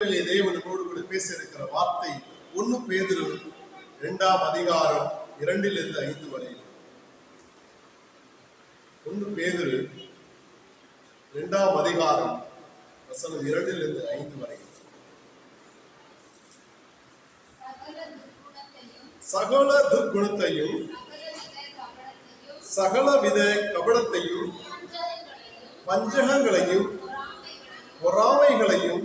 தேவனோடு கூட பேச இருக்கிற வார்த்தை ஒன்னு பேதுரு இரண்டாம் அதிகாரம் இரண்டிலிருந்து ஐந்து வரை. ஒன்னு பேதுரு இரண்டாம் அதிகாரம் வசனம் இரண்டிலிருந்து ஐந்து வரை. சகல துர்க்குணத்தையும் சகல சகலவித கபடத்தையும் பொறாமைகளையும் பொறாமைகளையும்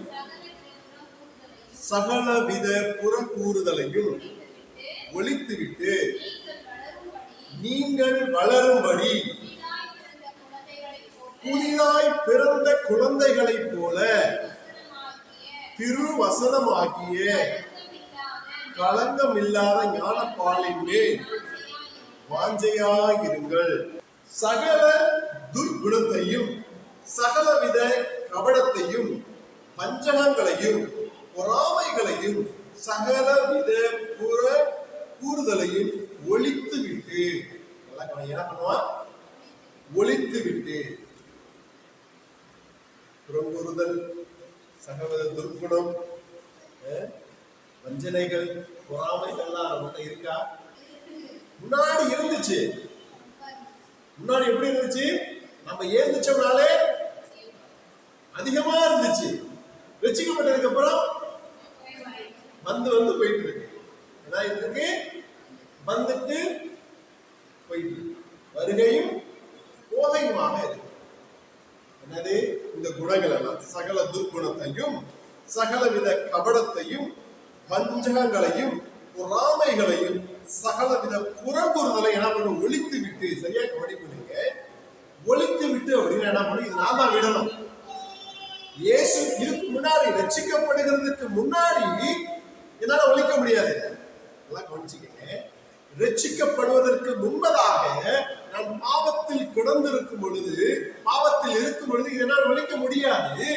சகலவித புறக்கூறுதலையும் புறக்கூறுதலையும் ஒழித்துவிட்டு நீங்கள் வளரும்படி புதிதாய் பிறந்த குழந்தைகளைப் போல திருவசனமாகிய கலங்கமில்லாத களங்கமில்லாத ஞானப்பாலின் மேல் வாஞ்சையாயிருங்கள். சகல துர்குணத்தையும் சகலவித கபடத்தையும் பஞ்சகங்களையும் பொறாமைகளையும் சகலவித புற கூறுதலையும் ஒழித்து விட்டு நல்லா என்ன பண்ணுவான் ஒழித்து விட்டு புறங்கூறுதல் சகலவித துர்க்குணம் வஞ்சனைகள் பொறாமைகள்லாம் நம்மகிட்ட இருக்கா? முன்னாடி இருந்துச்சு. முன்னாடி எப்படி இருந்துச்சு? நம்ம ஏந்திச்சோம்னாலே அதிகமா இருந்துச்சு. வச்சுக்கப்பட்டதுக்கு அப்புறம் வந்து வந்து போயிட்டு இருக்கு ஏன்னா இருக்கு வந்துட்டு போயிட்டு வருகையும் போகையுமாக இருக்கு. என்னது? இந்த குணங்கள் எல்லாம். சகல துர்க்குணத்தையும் சகலவித கபடத்தையும் வஞ்சகங்களையும் பொறாமைகளையும் சகலவித புறம்புறுதலை என்ன பண்ணும் ஒழித்து விட்டு சரியா கவனி பண்ணுங்க ஒழித்து விட்டு அப்படின்னு என்ன பண்ணும் இது நான் தான் விடணும். இயேசு இதுக்கு முன்னாடி ரட்சிக்கப்படுகிறதுக்கு முன்னாடி என்னால ஒழிக்க முடியாது. எல்லாம் கவனிச்சுக்கங்க. ரட்சிக்கப்படுவதற்கு முன்பதாக நான் பாவத்தில் கிடந்திருக்கும் பொழுது பாவத்தில் இருக்கும் பொழுது இதனால் ஒழிக்க முடியாது.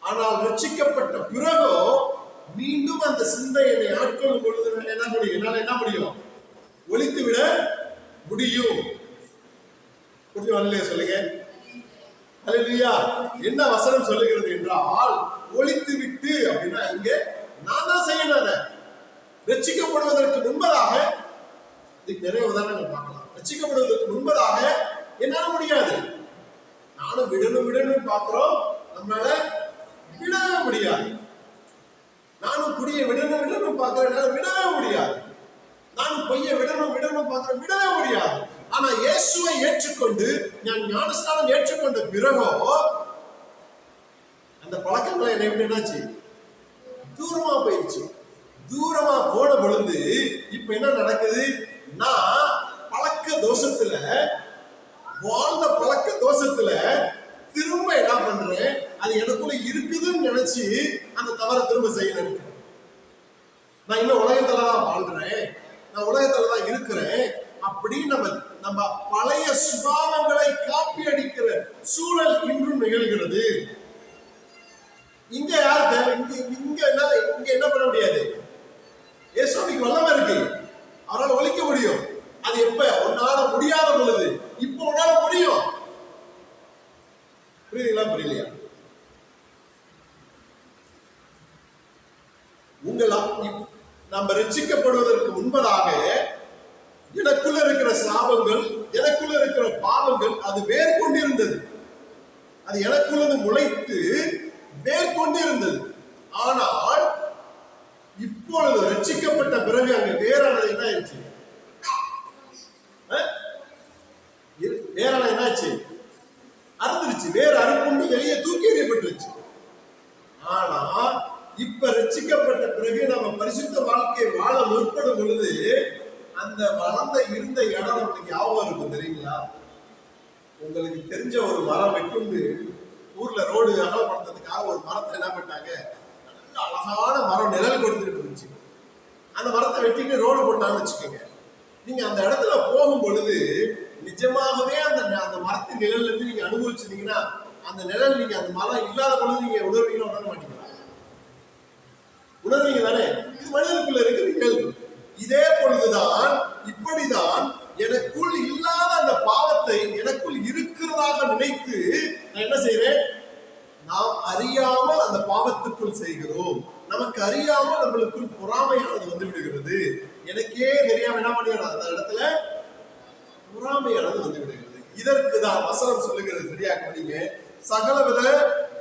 ஆனால் ரட்சிக்கப்பட்ட பிறகோ மீண்டும் அந்த சிந்தை என்னை ஆட்கொள்ளும் பொழுது நான் என்ன முடியும்? என்னால் என்ன முடியும்? ஒழித்து விட முடியும். புரிஞ்சு வரலையே சொல்லுங்க. அல்லேலூயா என்ன வசனம் சொல்லுகிறது என்றால் ஒழித்து விட்டு அப்படின்னா இங்க நான் தான் செய்யணும் அதை. ரட்சிக்கப்படுவதற்கு முன்பதாக இதுக்கு நிறைய உதாரணங்கள் பார்க்கலாம். ரட்சிக்கப்படுவதற்கு முன்பதாக என்னால முடியாது. நானும் விடணும் விடணும் பார்க்கிறோம். நம்மளால விடவே முடியாது. நானும் குடிய விடணும் விடணும் பார்க்கிறேன் என்னால விடவே முடியாது. நானும் பொய்யை விடணும் விடணும் பார்க்கிறேன் விடவே முடியாது. ஆனா இயேசுவை ஏற்றுக்கொண்டு நான் ஞானஸ்தானம் ஏற்றுக்கொண்ட பிறகோ அந்த பழக்கங்களை என்னை விட்டு என்னாச்சு? தூரமா போயிடுச்சு தூரமா போன பொழுது இப்ப என்ன நடக்குது? நான் பழக்க தோஷத்துல வாழ்ந்த பழக்க தோஷத்துல திரும்ப என்ன பண்றேன்? அது எனக்குள்ள இருக்குதுன்னு நினைச்சு அந்த தவறை திரும்ப செய்ய நினைக்கிறேன் நான் இன்னும் உலகத்துல தான் வாழ்றேன். நான் உலகத்துல தான் இருக்கிறேன். அப்படின்னு நம்ம நம்ம பழைய சுபாவங்களை காப்பி அடிக்கிற சூழல் இன்றும் நிகழ்கிறது இங்க யார் தேவை இங்க இங்க என்ன இங்க என்ன பண்ண முடியாது இயேசுக்கு வல்லமை இருக்கு அவரால் ஒழிக்க முடியும் அது எப்ப உன்னால முடியாத பொழுது இப்போ உன்னால முடியும் புரியுதுங்களா புரியலையா உங்களா இப்- நம்ம ரட்சிக்கப்படுவதற்கு முன்பதாக எனக்குள்ள இருக்கிற சாபங்கள் எனக்குள்ள இருக்கிற பாவங்கள் அது வேர் கொண்டிருந்தது அது எனக்குள்ளது முளைத்து வேர் கொண்டிருந்தது ஆனால் இப்பொழுது ரட்சிக்கப்பட்ட பிறகு அங்க வேறானது என்ன ஆயிடுச்சு அஹ்? இரு- என்னாச்சு அறுந்துருச்சு. வேறு அறுப்புண்டு வெளியே தூக்கி எறியப்பட்டுருச்சு. ஆனா இப்ப ரட்சிக்கப்பட்ட பிறகு நம்ம பரிசுத்த வாழ்க்கையை வாழ முற்படும் பொழுது அந்த வளர்ந்த இருந்த இடம் நம்மளுக்கு ஞாபகம் இருக்கும் தெரியுங்களா? உங்களுக்கு தெரிஞ்ச ஒரு மரம் வெட்டுண்டு ஊர்ல ரோடு அகலப்படுத்துறதுக்காக ஒரு மரத்தை என்ன பண்ணாங்க நல்ல அழகான மரம் நிழல் கொடுத்துட்டு இருந்துச்சு. அந்த மரத்தை வெட்டிட்டு ரோடு போட்டான்னு வச்சுக்கோங்க. நீங்க அந்த இடத்துல போகும் பொழுது நிஜமாகவே அந்த அந்த மரத்தின் நிழல்ல இருந்து நீங்க அனுபவிச்சிருந்தீங்கன்னா அந்த நிழல் நீங்க அந்த மரம் இல்லாத பொழுது நீங்க உணர்வீங்களா உணர மாட்டீங்களா? உணர்வீங்க தானே? இது மனிதனுக்குள்ள இருக்கிற நிகழ்வு இதே பொழுதுதான் இப்படிதான் எனக்குள் இல்லாத அந்த பாவத்தை எனக்குள் இருக்கிறதாக நினைத்து நான் என்ன செய்யறேன் நாம் அறியாமல் அந்த பாவத்துக்குள் செய்கிறோம் நமக்கு அறியாமல் நம்மளுக்குள் பொறாமையானது வந்து விடுகிறது எனக்கே தெரியாம என்ன பண்ணிடுறோம் அந்த இடத்துல பொறாமையானது வந்து விடுகிறது இதற்கு தான் வசனம் சொல்லுகிறது சரியா கவனிங்க சகலவித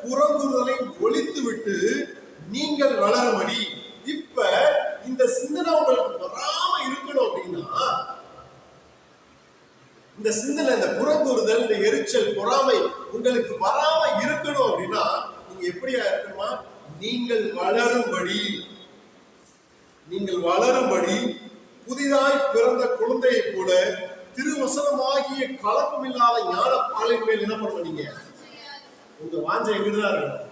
புறங்குறுதலை ஒழித்து விட்டு நீங்கள் வளரும்படி இப்ப இந்த சிந்தனை உங்களுக்கு வராம இருக்கணும் அப்படின்னா இந்த சிந்தனை இந்த புறங்கூறுதல் இந்த எரிச்சல் பொறாமை உங்களுக்கு வராம இருக்கணும் அப்படின்னா நீங்க எப்படியா இருக்கணுமா நீங்கள் வளரும்படி நீங்கள் வளரும்படி புதிதாய் பிறந்த குழந்தையை கூட திருவசனமாகிய கலப்பமில்லாத ஞான பாலின் மேல் என்ன பண்ணுவ நீங்க? உங்க வாஞ்சை எங்கிட்டுதான் இருக்கணும்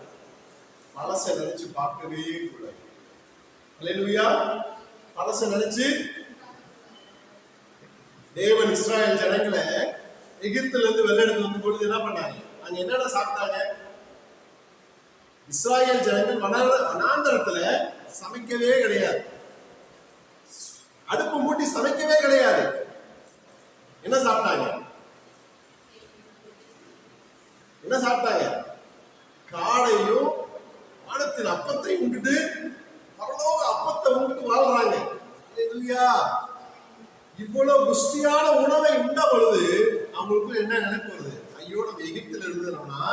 பழசை நினைச்சு பார்க்கவே கூடாது. அல்லேலூயா. பழசை நினைச்சு. தேவன் இஸ்ராயல் ஜனங்களை எகிப்துல இருந்து வெள்ளெடுத்து வந்து பொழுது என்ன பண்ணாங்க? அங்க என்னென்ன சாப்பிட்டாங்க? இஸ்ராயல் ஜனங்கள் வன வனாந்தரத்துல சமைக்கவே கிடையாது. அடுப்பு மூட்டி சமைக்கவே கிடையாது. என்ன சாப்பிட்டாங்க? என்ன சாப்பிட்டாங்க? காடையும் வானத்தின் அப்பத்தை உண்டுட்டு பரலோக அப்பத்தை உண்டுட்டு வாழ்றாங்க. இல்லையா இவ்வளவு புஷ்டியான உணவை உண்ட பொழுது அவங்களுக்கு என்ன நினைப்பு வருது? ஐயோ நம்ம எகிப்துல இருந்தோம்னா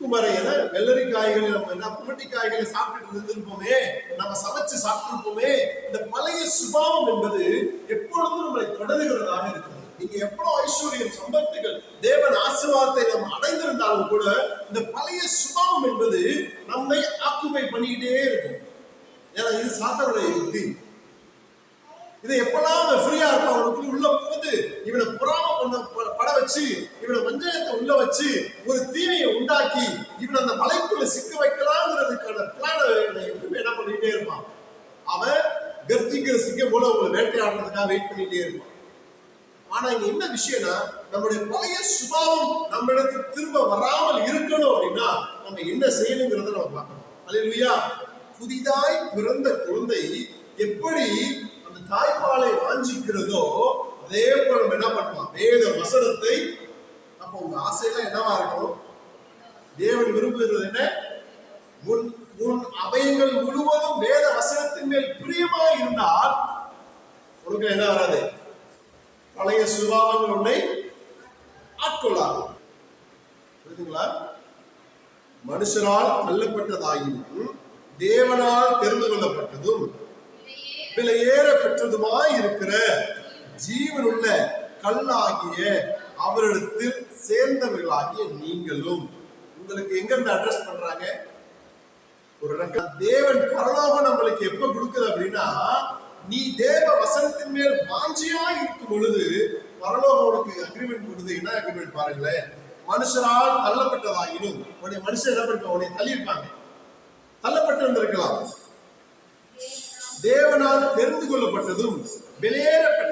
குக்குமரையில வெள்ளரி காய்களை நம்ம என்ன புரட்டி காய்களை சாப்பிட்டு இருந்திருப்போமே நம்ம சமைச்சு சாப்பிட்டிருப்போமே இந்த பழைய சுபாவம் என்பது எப்பொழுதும் நம்மளை தொடர்கிறதாக இருக்கிறது. நீங்க எவ்வளவு ஐஸ்வர்யம் சம்பத்துகள் தேவன் ஆசீர்வாதத்தை நம்ம அடைந்திருந்தாலும் கூட இந்த பழைய சுபாவம் என்பது நம்மை ஆக்குபை பண்ணிக்கிட்டே இருக்கும். ஏன்னா இது சாத்தனுடைய யுக்தி இதை எப்பெல்லாம் அவன் ஃப்ரீயா இருப்பான்? அவனுக்குள்ள உள்ள போது இவனை புறாம பண்ண பட வச்சு இவனை வஞ்சகத்தை உள்ள வச்சு ஒரு தீமையை உண்டாக்கி இவனை அந்த மலைக்குள்ள சிக்க வைக்கலாங்கிறதுக்கான பிளான எப்பவுமே என்ன பண்ணிட்டே இருப்பான்? அவன் கர்ஜிக்கிற சிக்க போல உங்களை வேட்டையாடுறதுக்காக வெயிட் பண்ணிட்டே இருப்பான். ஆனா இங்க என்ன விஷயம்னா நம்முடைய பழைய சுபாவம் நம்ம இடத்துக்கு திரும்ப வராமல் இருக்கணும் அப்படின்னா நம்ம என்ன செய்யணுங்கிறத நம்ம பார்க்கணும். அல்லேலூயா புதிதாய் பிறந்த குழந்தை எப்படி தாய்ப்பாலை வாஞ்சிக்கிறதோ அதே போல நம்ம என்ன பண்ணலாம் வேத வசனத்தை அப்போ உங்க ஆசையெல்லாம் என்னவா இருக்கணும்? தேவன் விரும்புகிறது என்ன? உன் உன் அவைகள் முழுவதும் வேத வசனத்தின் மேல் பிரியமா இருந்தால் உனக்கு என்ன வராது? பழைய சுபாவங்கள் உன்னை ஆட்கொள்ளாது. புரியுதுங்களா? மனுஷரால் தள்ளப்பட்டதாயினும் தேவனால் தெரிந்து கொள்ளப்பட்டதும் விலையேற பெற்றதுமாய் இருக்கிற ஜீவனுள்ள கல்லாகிய அவரிடத்தில் சேர்ந்தவர்களாகிய நீங்களும். உங்களுக்கு எங்க இருந்து அட்ரஸ் பண்றாங்க? ஒரு தேவன் பரலோகம் நம்மளுக்கு எப்ப கொடுக்குது அப்படின்னா நீ தேவ வசனத்தின் மேல் வாஞ்சியா இருக்கும் பொழுது பரலோகம் உனக்கு அக்ரிமெண்ட் கொடுத்து என்ன அக்ரிமெண்ட் பாருங்களேன். மனுஷரால் தள்ளப்பட்டதாயினும் உன்னை மனுஷன் என்ன பண்ணிருப்பான் தள்ளி தள்ளியிருப்பாங்க. தள்ளப்பட்டு இருந்திருக்கலாம் தேவனால் தெரிந்து கொள்ளப்பட்டதும் வெளியேற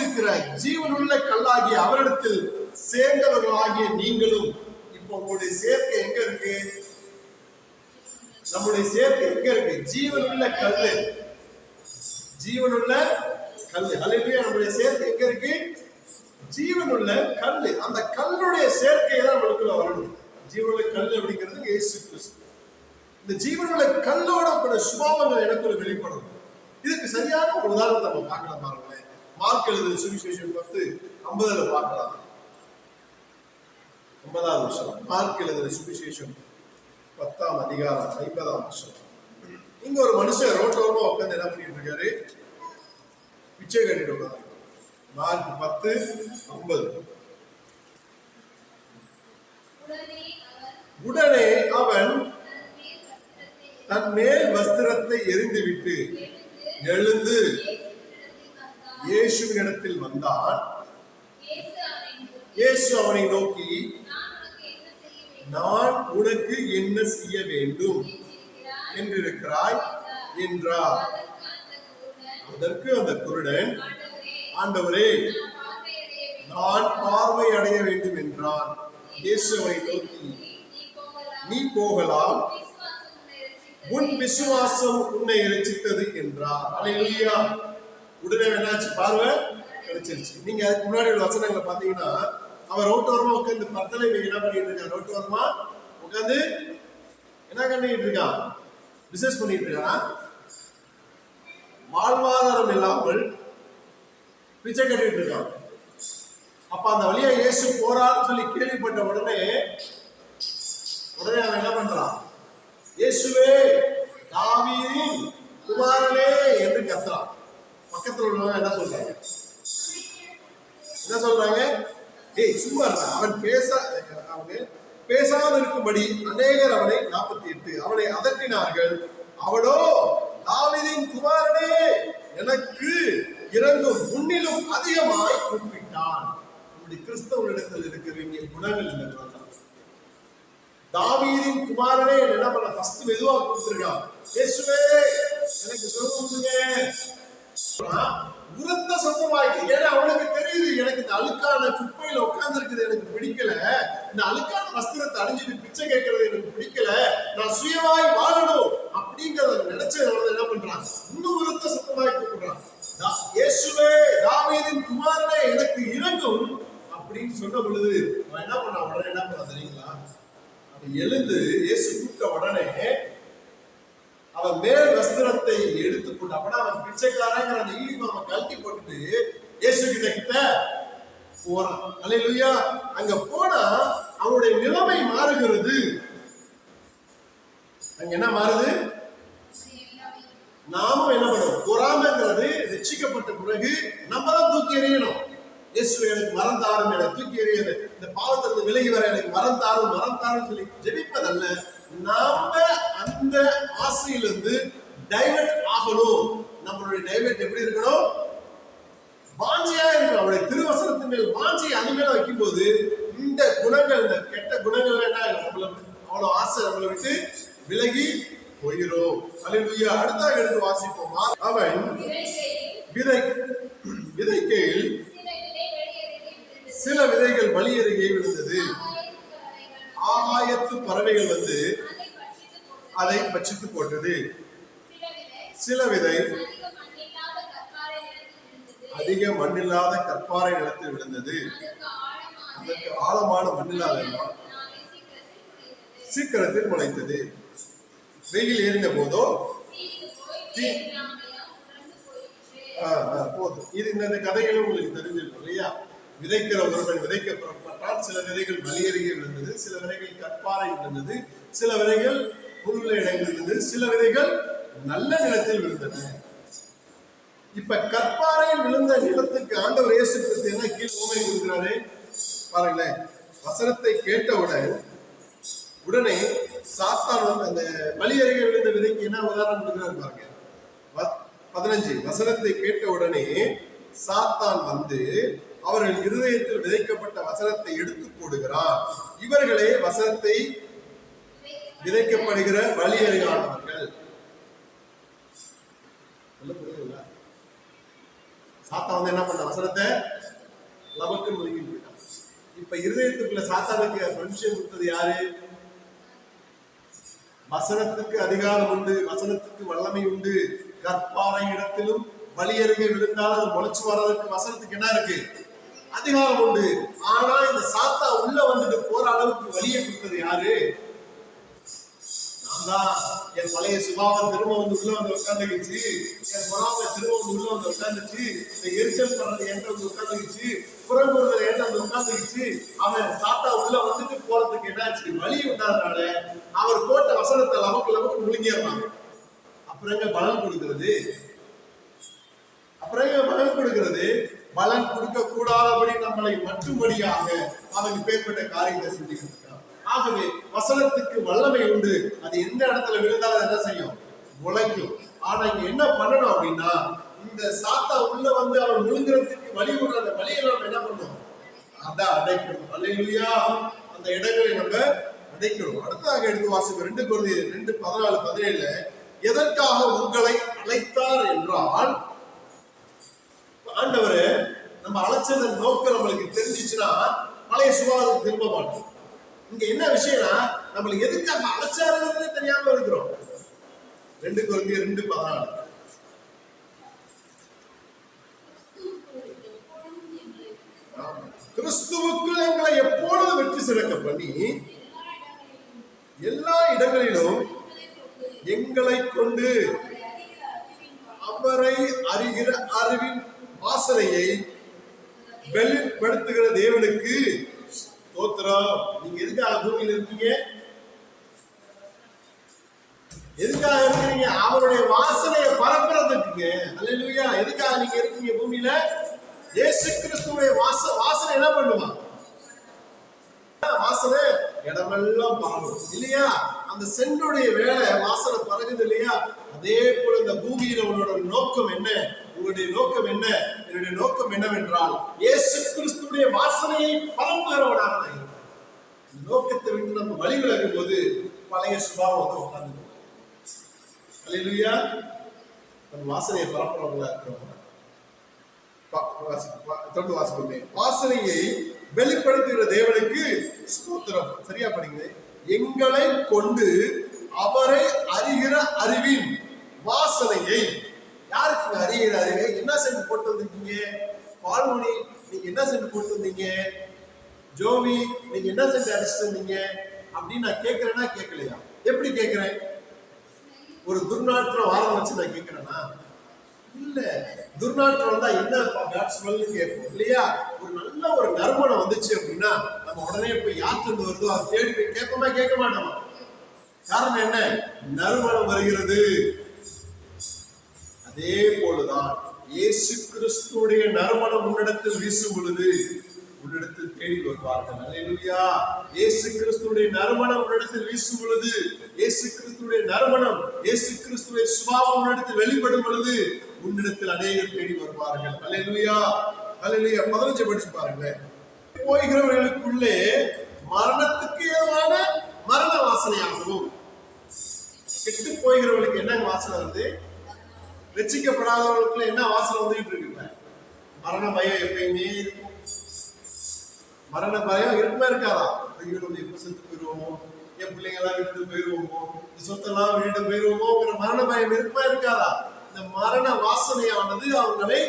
இருக்கிற ஜீவனுள்ள கல்லாகிய அவரிடத்தில் சேர்ந்தவர்களாகிய நீங்களும் இப்போ உங்களுடைய சேர்க்கை எங்க இருக்கு? நம்முடைய சேர்க்கை எங்க இருக்கு? ஜீவனுள்ள கல்லு. ஜீவனுள்ள கல்லு. அல்லையா நம்முடைய சேர்க்கை எங்க இருக்கு? ஜீவனுள்ள கல்லு. அந்த கல்லுடைய சேர்க்கை தான் நம்மளுக்குள்ள வரணும். ஜீவனுள்ள கல் அப்படிங்கிறது இயேசு கிறிஸ்து. இந்த ஜீவனுள்ள கல்லோட கூட சுபாவங்கள் எனக்குள்ள வெளிப்படணும் இதுக்கு சரியான ஒரு உதாரணத்தை நம்ம பார்க்கலாம் பாருங்களேன். மார்க் எழுது சுவிசேஷம் பத்து ஐம்பதுல பார்க்கலாம். ஐம்பதாவது வருஷம். மார்க் எழுதுற சுவிசேஷம் பத்தாம் அதிகாரம் ஐம்பதாம் வருஷம். இங்க ஒரு மனுஷன் ரோட்டோரமா உட்காந்து என்ன பண்ணிட்டு இருக்காரு? பிச்சை கட்டிட்டு உட்காந்து மார்க் பத்து ஐம்பது. உடனே அவன் தன் மேல் வஸ்திரத்தை தன் மேல் வஸ்திரத்தை எரிந்துவிட்டு எழுந்து இயேசுவின் இடத்தில் வந்தான். இயேசு அவனை நோக்கி, இயேசு அவனை நோக்கி நான் உனக்கு என்ன செய்ய வேண்டும் என்றிருக்கிறாய்?" என்றார் அதற்கு அந்த குருடன், "ஆண்டவரே, நான் பார்வை அடைய வேண்டும்." என்றான் இயேசு அவனை நோக்கி நீ போகலாம். உன் விசுவாசம் உன்னை இறைச்சித்தது என்றார். அலையா உடனே என்னாச்சு? பார்வை கிடைச்சிருச்சு நீங்க அதுக்கு முன்னாடி உள்ள வசனங்களை பாத்தீங்கன்னா அவன் ரோட்டோரமா உட்காந்து பத்தலை என்ன பண்ணிட்டு இருக்கான் ரோட்டோரமா உட்காந்து என்ன பண்ணிட்டு இருக்கான்? பிசினஸ் பண்ணிட்டு இருக்கான் வாழ்வாதாரம் இல்லாமல் பிச்சை கட்டிட்டு இருக்கான். அப்ப அந்த வழியா இயேசு போறான்னு சொல்லி கேள்விப்பட்ட உடனே உடனே அவன் என்ன பண்றான்? இயேசுவே தாவீதின் குமாரனே என்று கத்துறான் பக்கத்துல உள்ளவங்க என்ன சொல்றாங்க? என்ன சொல்றாங்க? ஏய் சும்மா அவன் பேச அவங்க பேசாமல் இருக்கும்படி அநேகர் அவனை நாற்பத்தி எட்டு அவனை அதட்டினார்கள். அவனோ தாவிதின் குமாரனே எனக்கு இறங்கும் முன்னிலும் அதிகமாய் கூப்பிட்டான். இப்படி கிறிஸ்தவனிடத்தில் இருக்கிற இங்கே குணங்கள் இல்லை. தாவீதின் குமாரனே என்ன பண்ண? ஃபர்ஸ்ட் மெதுவா கொடுத்துருக்கான் இயேசுவே எனக்கு சொல்லுங்க உரத்த சத்தமாயிட்டு ஏன்னா அவனுக்கு தெரியுது எனக்கு இந்த அழுக்கான குப்பையில உட்கார்ந்து இருக்குது எனக்கு பிடிக்கல. இந்த அழுக்கான வஸ்திரத்தை அணிஞ்சிட்டு பிச்சை கேட்கறது எனக்கு பிடிக்கல. நான் சுயமாய் வாழணும். அப்படிங்கறத நினைச்சதுனால என்ன பண்றான்? இன்னும் உரத்த சத்தமாய் கூப்பிடுறான். தா- இயேசுவே தாவீதின் குமாரனே எனக்கு இறங்கும் அப்படின்னு சொன்ன பொழுது அவன் என்ன பண்ணான்? உடனே என்ன பண்ணான் தெரியுங்களா அவன் எழுந்து இயேசு கூப்பிட்ட உடனே அவன் மேல் வஸ்திரத்தை எடுத்து போட்டு அப்படின்னா அவன் பிச்சைக்காரங்கிற அந்த அவன் கழட்டி போட்டுட்டு இயேசு கிட்ட கிட்ட போறான். அல்லேலூயா அங்க போனா அவனுடைய நிலைமை மாறுகிறது. அங்க என்ன மாறுது? நாமும் என்ன பண்ணுவோம்? பொறாமைங்கிறது ரட்சிக்கப்பட்ட பிறகு நம்ம தான் தூக்கி எறியணும். இயேசு எனக்கு மரம் தாரும் எனக்கு தூக்கி எறியது இந்த பாவத்திலிருந்து விலகி வர எனக்கு மரம் தாரும் மரம் தாரும் சொல்லி ஜெபிப்பதல்ல. நாம அந்த ஆசையிலிருந்து டைவர்ட் ஆகணும். நம்மளுடைய டைவர்ட் எப்படி இருக்கணும்? வாஞ்சியா இருக்கணும். அவருடைய திருவசனத்தின் மேல் வாஞ்சியை அது மேல வைக்கும்போது இந்த குணங்கள் இந்த கெட்ட குணங்கள் என்ன ஆகும்? நம்மள அவ்வளவு ஆசை நம்மளை விட்டு விலகி போயிரும். அல்லேலூயா அடுத்தாக எடுத்து வாசிப்போமா. அவன் விதை விதைக்கையில் சில விதைகள் வழி அருகே விழுந்தது. ஆகாயத்து பறவைகள் வந்து அதை பட்சித்து போட்டது. சில விதை அதிக மண்ணில்லாத கற்பாறை நிலத்தில் விழுந்தது. அதற்கு ஆழமான மண்ணில்லாத சீக்கிரத்தில் முளைத்தது. வெயில் ஏறின போதோ போதும். இது இந்த கதைகளும் உங்களுக்கு தெரிஞ்சிருக்கும் இல்லையா? விதைக்கிற ஒருவன் விதைக்க புறப்பட்டால் சில விதைகள் வலியருகே விழுந்தது சில விதைகள் கற்பாறை விழுந்தது சில விதைகள் புல்லுள்ள இடங்கள் விழுந்தது சில விதைகள் நல்ல நிலத்தில் விழுந்தன. இப்ப கற்பாறையில் விழுந்த நிலத்துக்கு ஆண்டவர் இயேசு கிறிஸ்து என்ன கீழ் ஓமை கொடுக்கிறாரு? பாருங்களேன். வசனத்தை கேட்டவுடன் உடனே சாத்தான் வந்து அந்த வழி அருகே விழுந்த விதைக்கு என்ன உதாரணம் கொடுக்கிறார் பாருங்க. பதினஞ்சு. வசனத்தை கேட்ட உடனே சாத்தான் வந்து அவர்கள் இருதயத்தில் விதைக்கப்பட்ட வசனத்தை எடுத்து போடுகிறார் இவர்களே வசனத்தை விதைக்கப்படுகிற வழி சாத்தா வந்து என்ன பண்ண வசனத்தை நமக்கு முழுகி போயிட்டான் இப்ப இருதயத்துக்குள்ள சாத்தானுக்கு மனுஷன் கொடுத்தது யாரு? வசனத்துக்கு அதிகாரம் உண்டு வசனத்துக்கு வல்லமை உண்டு. கற்பாறை இடத்திலும் வழியருகே விழுந்தால் அது முளைச்சு வர்றதுக்கு வசனத்துக்கு என்ன இருக்கு? அதிகாரம் உண்டு ஆனா இந்த சாத்தா உள்ள வந்துட்டு போற அளவுக்கு வழியை கொடுத்தது யாரு? நான் தான். என் பழைய சுபாவம் திரும்ப வந்து உள்ள வந்து உட்காந்துக்கிச்சு என் பொறாம திரும்ப வந்து உள்ள வந்து உட்காந்துச்சு இந்த எரிச்சல் பண்றது என்கிட்ட வந்து உட்காந்துக்கிச்சு புறங்குறது என்கிட்ட வந்து உட்காந்துக்கிச்சு அவன் சாத்தா உள்ள வந்துட்டு போறதுக்கு என்னாச்சு? வழி உண்டாதனால அவர் போட்ட வசனத்தை லமக்கு லமக்கு முழுங்கிடுறாங்க அப்புறம் எங்க பலன் கொடுக்கிறது? அப்புறம் எங்க பலன் கொடுக்கிறது? பலன் கொடுக்க கூடாதபடி நம்மளை மட்டும்படியாக அவன் பேர்பட்ட காரியத்தை செஞ்சுக்கிட்டு ஆகவே வசனத்துக்கு வல்லமை உண்டு. அது எந்த இடத்துல விழுந்தாலும் என்ன செய்யும்? முளைக்கும். ஆனா இங்க என்ன பண்ணணும் அப்படின்னா இந்த சாத்தா உள்ள வந்து அவன் விழுங்குறதுக்கு வழி விடுற அந்த வழியை நம்ம என்ன பண்ணணும் அதான் அடைக்கணும். அல்லையா அந்த இடங்களை நம்ம அடைக்கணும். அடுத்ததாக எடுத்து வாசிப்போம். ரெண்டு குழந்தை ரெண்டு பதினாலு பதினேழுல எதற்காக உங்களை அழைத்தார்? என்றால் ஆண்டவர் நம்ம அழைச்சத நோக்கம் நம்மளுக்கு தெரிஞ்சிச்சுன்னா பழைய சுபாவத்துக்கு திரும்ப மாட்டோம். இங்க என்ன விஷயம்னா நம்மளுக்கு எதுக்காக அழைச்சாருங்கிறதே தெரியாம இருக்கிறோம். ரெண்டு குழந்தை ரெண்டு பதினாலு. கிறிஸ்துவுக்குள் எங்களை எப்பொழுது வெற்றி சிறக்க பண்ணி எல்லா இடங்களிலும் எங்களை கொண்டு அவரை அறிகிற அறிவின் வாசனையை வெளிப்படுத்துகிற தேவனுக்கு ஸ்தோத்திரம். நீங்க எதுக்காக பூமியில இருக்கீங்க? எதுக்காக இருக்கிறீங்க? அவருடைய வாசனையை பரப்புறதுக்குங்க. அல்லா எதுக்காக நீங்க இருக்கீங்க பூமியில? இயேசு கிறிஸ்துவை வாச வாசனை என்ன பண்ணுவான் வாசனை இடமெல்லாம் பரவும் இல்லையா? அந்த சென்னுடைய வேலை வாசனை பறகுது இல்லையா? அதே போல இந்த பூமியில உன்னோட நோக்கம் என்ன? உங்களுடைய நோக்கம் என்ன? என்னுடைய நோக்கம் என்னவென்றால் இயேசு கிறிஸ்துடைய வாசனையை பரப்புகிறவனாக நான் நோக்கத்தை விட்டு நம்ம வழி விலகும் போது பழைய சுபாவம் வந்து உட்கார்ந்து அல்லேலூயா நம்ம வாசனையை பரப்புறவங்களா இருக்கிறவங்க பா- தொடர்ந்து வாசிப்போமே. வாசனையை வெளிப்படுத்துகிற தேவனுக்கு ஸ்தோத்திரம். சரியா படிங்க எங்களை கொண்டு அவரை அறிகிற அறிவின் வாசனையை. யாருக்கு அறிகிற அறிவை? என்ன சென்று போட்டு வந்திருக்கீங்க? பால்மணி நீங்க என்ன செஞ்சு போட்டு வந்தீங்க? ஜோவி நீங்க என்ன செஞ்சு அடிச்சுட்டு வந்தீங்க? அப்படின்னு நான் கேட்கிறேன்னா கேட்கலையா எப்படி கேட்கிறேன் ஒரு துர்நாற்றம் வாரம் வச்சு நான் கேட்கிறேன்னா இல்ல. துர்நாற்றம் வந்தா என்ன பேட் ஸ்மெல்னு கேட்போம். இல்லையா? ஒரு நல்ல ஒரு நறுமணம் வந்துச்சு அப்படின்னா நம்ம உடனே போய் யாருக்கு வருதோ அதை தேடி போய் கேட்போமா கேட்க மாட்டோமா காரணம் என்ன? நறுமணம் வருகிறது. அதே போலதான் இயேசு கிறிஸ்துடைய நறுமணம் உன்னிடத்தில் வீசும் பொழுது உன்னிடத்தில் தேடி வருவார்கள். அல்லேலூயா. இயேசு கிறிஸ்துடைய நறுமணம் உன்னிடத்தில் வீசும் பொழுது இயேசு கிறிஸ்துடைய நறுமணம் இயேசு கிறிஸ்துடைய சுபாவம் உன்னிடத்தில் வெளிப்படும் பொழுது உன்னிடத்தில் அநேகர் தேடி வருவார்கள். அல்லேலூயா. அல்லேலூயா. பதினஞ்சு படிச்சு பாருங்க போகிறவர்களுக்குள்ளே மரணத்துக்கு ஏதுவான மரண வாசனையாகவும் கெட்டு போகிறவர்களுக்கு என்ன வாசனை வருது? ரசிக்கப்படாதவர்களுக்குள்ள என்ன வாசனை வந்துகிட்டு இருக்கு மரண பயம் எப்பயுமே இருக்கும். மரண பயம் இருக்குமா இருக்காதா? ஐயோ நம்ம எப்ப செத்து போயிருவோமோ? என் பிள்ளைங்கெல்லாம் விட்டு போயிருவோமோ? இந்த சொத்தெல்லாம் விட்டு போயிருவோமோ மரண பயம் இருக்குமா இருக்காதா? இந்த மரண வாசனையானது அவர்களை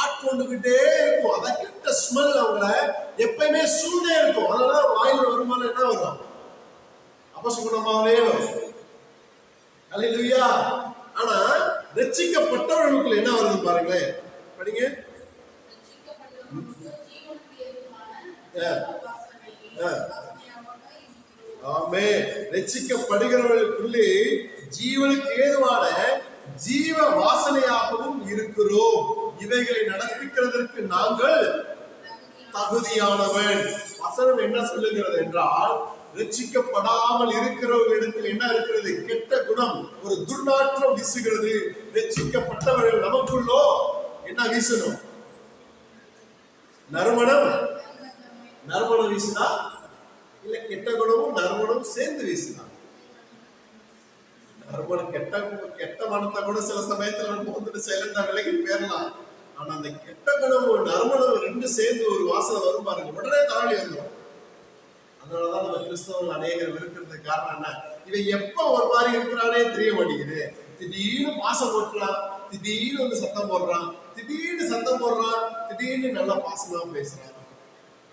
ஆட்கொண்டுகிட்டே இருக்கும். அத கெட்ட ஸ்மெல் அவங்கள எப்பயுமே சூழ்ந்தே இருக்கும். அதனால வாயில் வருமானம் என்ன வரும்? அபசுகுணமாவே வரும். அல்லேலூயா ஆனா ரச்சிக்கப்பட்டவர்களுக்குள்ள என்ன வருது பாருங்களேன். படிங்க. ஆமே. ரச்சிக்கப்படுகிறவர்களுக்குள்ளே ஜீவனுக்கு ஏதுவான ஜீவ வாசனையாகவும் இருக்கிறோம். இவைகளை நடப்பிக்கிறதற்கு நாங்கள் தகுதியானவன். வசனம் என்ன சொல்லுகிறது என்றால் ரட்சிக்கப்படாமல் இருக்கிறவர்களிடத்தில் என்ன இருக்கிறது? கெட்ட குணம். ஒரு துர்நாற்றம் வீசுகிறது. ரட்சிக்கப்பட்டவர்கள் நமக்குள்ளோ என்ன வீசணும்? நறுமணம். நறுமணம் வீசுதா? இல்ல கெட்ட குணமும் நறுமணம் சேர்ந்து வீசினா நறுமணம் கெட்ட கெட்ட மனத்தை கூட சில சமயத்துல நம்ம வந்துட்டு சைலண்டா விலகி போயிடலாம். ஆனா அந்த கெட்ட கனவு நறுமணம் ரெண்டு சேர்ந்து ஒரு வாசனை வரும் பாருங்க. உடனே தலைவலி வந்துடும் அதனாலதான் நம்ம கிறிஸ்தவர்கள் அநேகர் இருக்கிறதுக்கு காரணம் என்ன? இவன் எப்ப ஒரு மாதிரி இருக்கிறானே தெரிய மாட்டேங்குது. திடீர்னு பாசம் போட்டுறான் திடீர்னு வந்து சத்தம் போடுறான் திடீர்னு சத்தம் போடுறான் திடீர்னு நல்லா பாசமா பேசுறான்.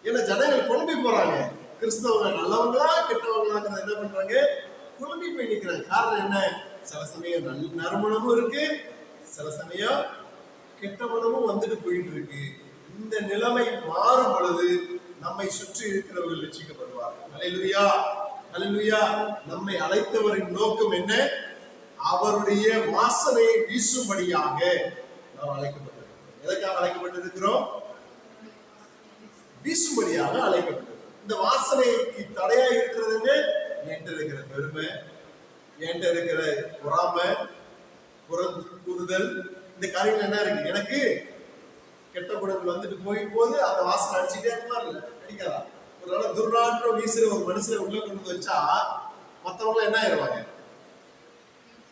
ஏன்னா ஜனங்கள் குழம்பி போறாங்க. கிறிஸ்தவங்க நல்லவங்களா கெட்டவங்களாங்கிறத என்ன பண்றாங்க? குழம்பி போய் நிக்கிறாங்க. காரணம் என்ன? சில சமயம் நல்ல நறுமணமும் இருக்கு. சில சமயம் கெட்ட வந்துட்டு போயிட்டு இருக்கு இந்த நிலைமை மாறும் பொழுது நம்மை சுற்றி இருக்கிறவர்கள் ரசிக்கப்படுவார்கள். அல்லேலூயா அல்லேலூயா நம்மை அழைத்தவரின் நோக்கம் என்ன? அவருடைய வாசனையை வீசும்படியாக நாம் அழைக்கப்பட்டிருக்கிறோம். எதற்காக அழைக்கப்பட்டிருக்கிறோம்? வீசும்படியாக அழைக்கப்பட்டது இந்த வாசனைக்கு தடையா இருக்கிறதுன்னு என்கிட்ட இருக்கிற பெருமை என்கிட்ட இருக்கிற பொறாமை புறம் கூறுதல் இந்த காரியங்கள் என்ன இருக்கு? எனக்கு கெட்ட குணங்கள் வந்துட்டு போய் போது அந்த வாசனை அடிச்சுட்டே இருக்கலாம் இல்லை? அடிக்காதா? ஒரு நாள் துர்நாற்றம் வீசுற ஒரு மனுஷனை உள்ள கொண்டு வச்சா மற்றவங்களாம் என்ன ஆயிடுவாங்க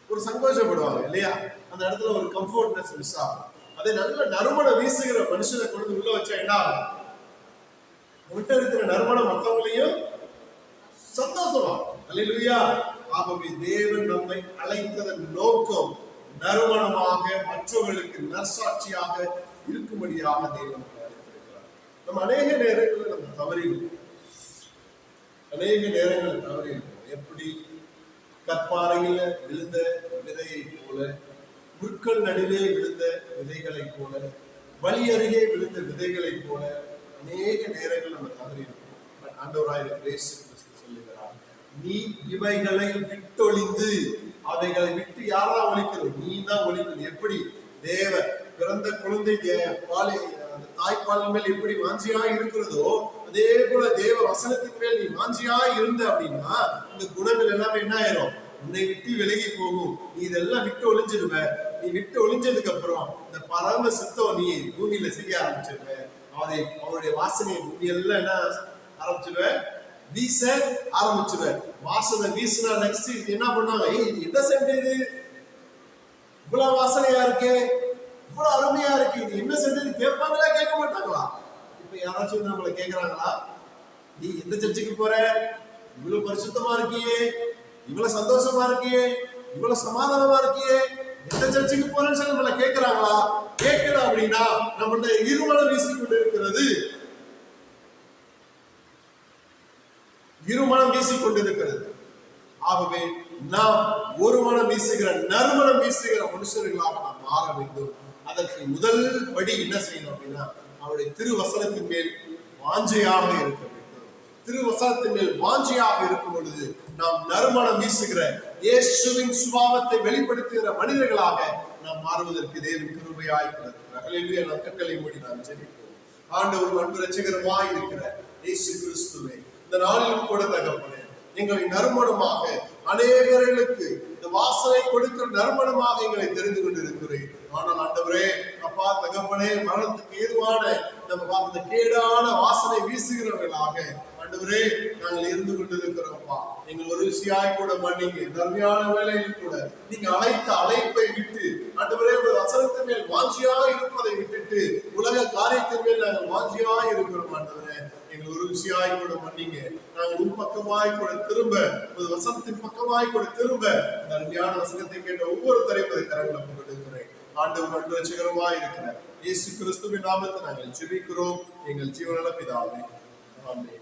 ஒரு சங்கோஷப்படுவாங்க இல்லையா? அந்த இடத்துல ஒரு கம்ஃபர்ட்னஸ் மிஸ் ஆகும். அதே நல்ல நறுமணம் வீசுகிற மனுஷனை கொண்டு உள்ள வச்சா என்ன ஆகும்? உங்கள்கிட்ட இருக்கிற நறுமணம் மற்றவங்களையும் சந்தோஷமா அல்லையா ஆகவே தேவன் நம்மை அழைத்ததன் நோக்கம் நறுமணமாக மற்றவர்களுக்கு நற்சாட்சியாக இருக்கும்படியாக தெய்வம் நம்ம அநேக நேரங்களில் நம்ம தவறி அநேக நேரங்கள் தவறி எப்படி? கற்பாறையில விழுந்த விதையை போல முற்கள் நடுவே விழுந்த விதைகளைப் போல வழி அருகே விழுந்த விதைகளைப் போல அநேக நேரங்கள் நம்ம தவறி இருக்கும் பட் சொல்லுகிறார் நீ இவைகளை விட்டொழிந்து அவைகளை விட்டு யாரா ஒழிக்கிறது நீ தான் ஒழிக்கணும் எப்படி? தேவ பிறந்த குழந்தை பாலை அந்த தாய்ப்பால் மேல் எப்படி வாஞ்சியா இருக்கிறதோ அதே போல தேவ வசனத்தின் மேல் நீ வாஞ்சியா இருந்த அப்படின்னா இந்த குணங்கள் எல்லாமே என்ன ஆயிரும்? உன்னை விட்டு விலகி போகும். நீ இதெல்லாம் விட்டு ஒளிஞ்சிருவ. நீ விட்டு ஒளிஞ்சதுக்கு அப்புறம் இந்த பரம சித்தம் நீ பூமியில செய்ய ஆரம்பிச்சிருவ. அவரை அவருடைய வாசனையை பூமி எல்லாம் என்ன ஆரம்பிச்சிருவ? வீச ஆரம்பிச்சிருவார் வாசனை வீசினா நெக்ஸ்ட் என்ன பண்ணாங்க ஏய் என்ன சென்ட் இது இவ்வளவு வாசனையா இருக்கே. இவ்வளவு அருமையா இருக்கு. இது என்ன செஞ்சது? கேட்பாங்களா கேட்க மாட்டாங்களா? இப்ப யாராச்சும் வந்து நம்மளை கேக்குறாங்களா? நீ எந்த சர்ச்சுக்கு போற? இவ்வளவு பரிசுத்தமா இருக்கியே. இவ்வளவு சந்தோஷமா இருக்கியே. இவ்வளவு சமாதானமா இருக்கியே. எந்த சர்ச்சுக்கு போறேன்னு சொல்லி நம்மளை கேக்குறாங்களா? கேட்கல அப்படின்னா நம்மள இருமலை வீசிக்கொண்டு இருக்கிறது இருமனம் வீசிக் கொண்டிருக்கிறது ஆகவே நாம் ஒரு மனம் வீசுகிற நறுமணம் வீசுகிற மனுஷர்களாக நாம் மாற வேண்டும். அதற்கு முதல் படி என்ன செய்யணும் அப்படின்னா அவருடைய திருவசனத்தின் மேல் வாஞ்சையாக இருக்க வேண்டும். திருவசனத்தின் மேல் வாஞ்சையாக இருக்கும் பொழுது நாம் நறுமணம் வீசுகிற இயேசுவின் சுபாவத்தை வெளிப்படுத்துகிற மனிதர்களாக நாம் மாறுவதற்கு தேவன் கிருபையாய் இருக்கிறார் நம் கண்களை மூடி நாம் ஜெபிப்போம். ஆண்டவர் அன்பு ரசிகரமாய் இருக்கிற இயேசு கிறிஸ்துவை. இந்த நாளிலும் கூட தகப்பனே எங்களை நறுமணமாக அநேகர்களுக்கு இந்த வாசனை கொடுக்கிற நறுமணமாக எங்களை தெரிந்து கொண்டிருக்கிறேன் ஆனால் ஆண்டவரே அப்பா தகப்பனே மரணத்துக்கு ஏதுவான நம்ம பா- இந்த கேடான வாசனை வீசுகிறவர்களாக ஆண்டவரே நாங்கள் இருந்து கொண்டிருக்கிறோம்ப்பா நீங்கள் ஒரு விஷயாய் கூட மன்னிங்க தர்மையான வேலையில் கூட நீங்க அழைத்த அழைப்பை விட்டு ஆண்டவரே ஒரு வசனத்தின் மேல் வாஞ்சியா இருப்பதை விட்டுட்டு உலக காரியத்தின் மேல் நாங்கள் வாஞ்சியாக இருக்கிறோம் ஆண்டவரே. எங்கள் ஒரு விஷயாய் கூட மன்னிங்க நாங்கள் உன் பக்கமாய் கூட திரும்ப ஒரு வசனத்தின் பக்கமாய் கூட திரும்ப இந்த அருமையான வசனத்தை கேட்ட ஒவ்வொரு தலைப்பதை கரங்களை கொடுக்கிறேன் ஆண்டவர் அன்பு ரசிகரமாய் இருக்கிற இயேசு கிறிஸ்துவின் நாமத்தை நாங்கள் ஜெபிக்கிறோம். எங்கள் ஜீவனல பிதாவே. ஆமே